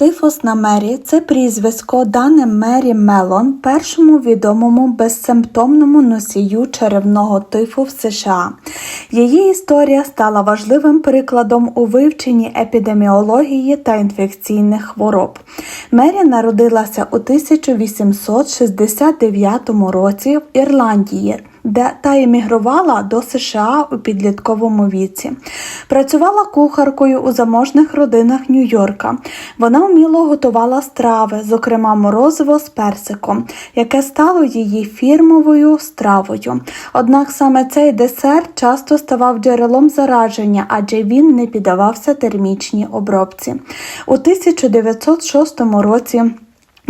Тифос на Мері це прізвисько дане Мері Мелон, першому відомому безсимптомному носію черевного тифу в США. Її історія стала важливим прикладом у вивченні епідеміології та інфекційних хвороб. Мері народилася у 1869 році в Ірландії де та емігрувала до США у підлітковому віці. Працювала кухаркою у заможних родинах Нью-Йорка. Вона вміло готувала страви, зокрема морозиво з персиком, яке стало її фірмовою стравою. Однак саме цей десерт часто ставав джерелом зараження, адже він не піддавався термічній обробці. У 1906 році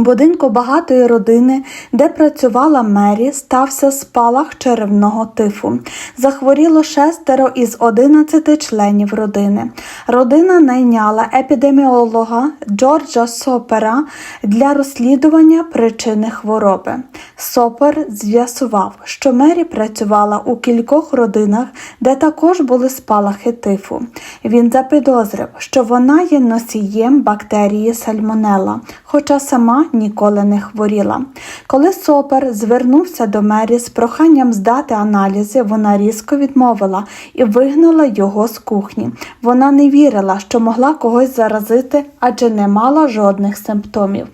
будинку багатої родини, де працювала Мері, стався спалах черевного тифу. Захворіло шестеро із 11 членів родини. Родина найняла епідеміолога Джорджа Сопера для розслідування причини хвороби. Сопер з'ясував, що Мері працювала у кількох родинах, де також були спалахи тифу. Він запідозрив, що вона є носієм бактерії сальмонелла, хоча сама ніколи не хворіла. Коли Сопер звернувся до Мері з проханням здати аналізи, вона різко відмовила і вигнала його з кухні. Вона не вірила, що могла когось заразити, адже не мала жодних симптомів.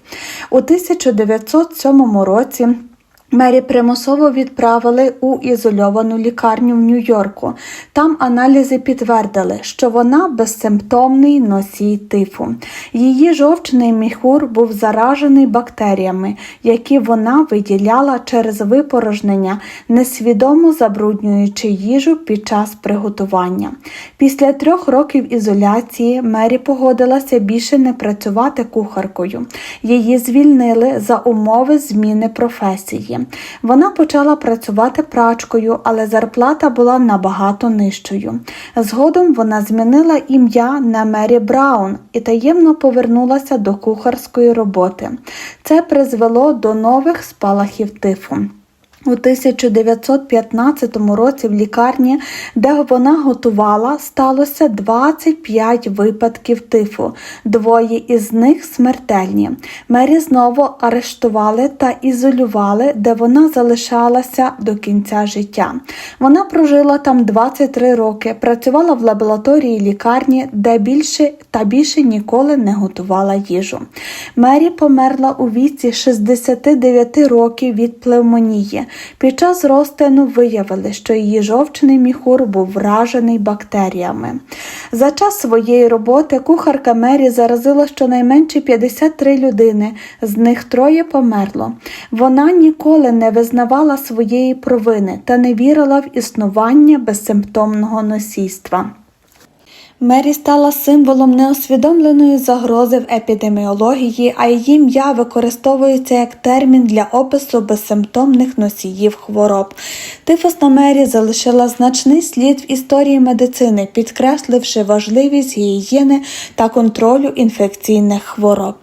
У 1907 році Мері примусово відправили у ізольовану лікарню в Нью-Йорку. Там аналізи підтвердили, що вона безсимптомний носій тифу. Її жовчний міхур був заражений бактеріями, які вона виділяла через випорожнення, несвідомо забруднюючи їжу під час приготування. Після трьох років ізоляції Мері погодилася більше не працювати кухаркою. Її звільнили за умови зміни професії. Вона почала працювати прачкою, але зарплата була набагато нижчою. Згодом вона змінила ім'я на Мері Браун і таємно повернулася до кухарської роботи. Це призвело до нових спалахів тифу. У 1915 році в лікарні, де вона готувала, сталося 25 випадків тифу, двоє із них смертельні. Мері знову арештували та ізолювали, де вона залишалася до кінця життя. Вона прожила там 23 роки, працювала в лабораторії лікарні, де більше та більше ніколи не готувала їжу. Мері померла у віці 69 років від плевмонії. Під час розтину виявили, що її жовчний міхур був вражений бактеріями. За час своєї роботи кухарка Мері заразила щонайменше 53 людини, з них троє померло. Вона ніколи не визнавала своєї провини та не вірила в існування безсимптомного носійства. Мері стала символом неосвідомленої загрози в епідеміології, а її ім'я використовується як термін для опису безсимптомних носіїв хвороб. Тифос на Мері залишила значний слід в історії медицини, підкресливши важливість гігієни та контролю інфекційних хвороб.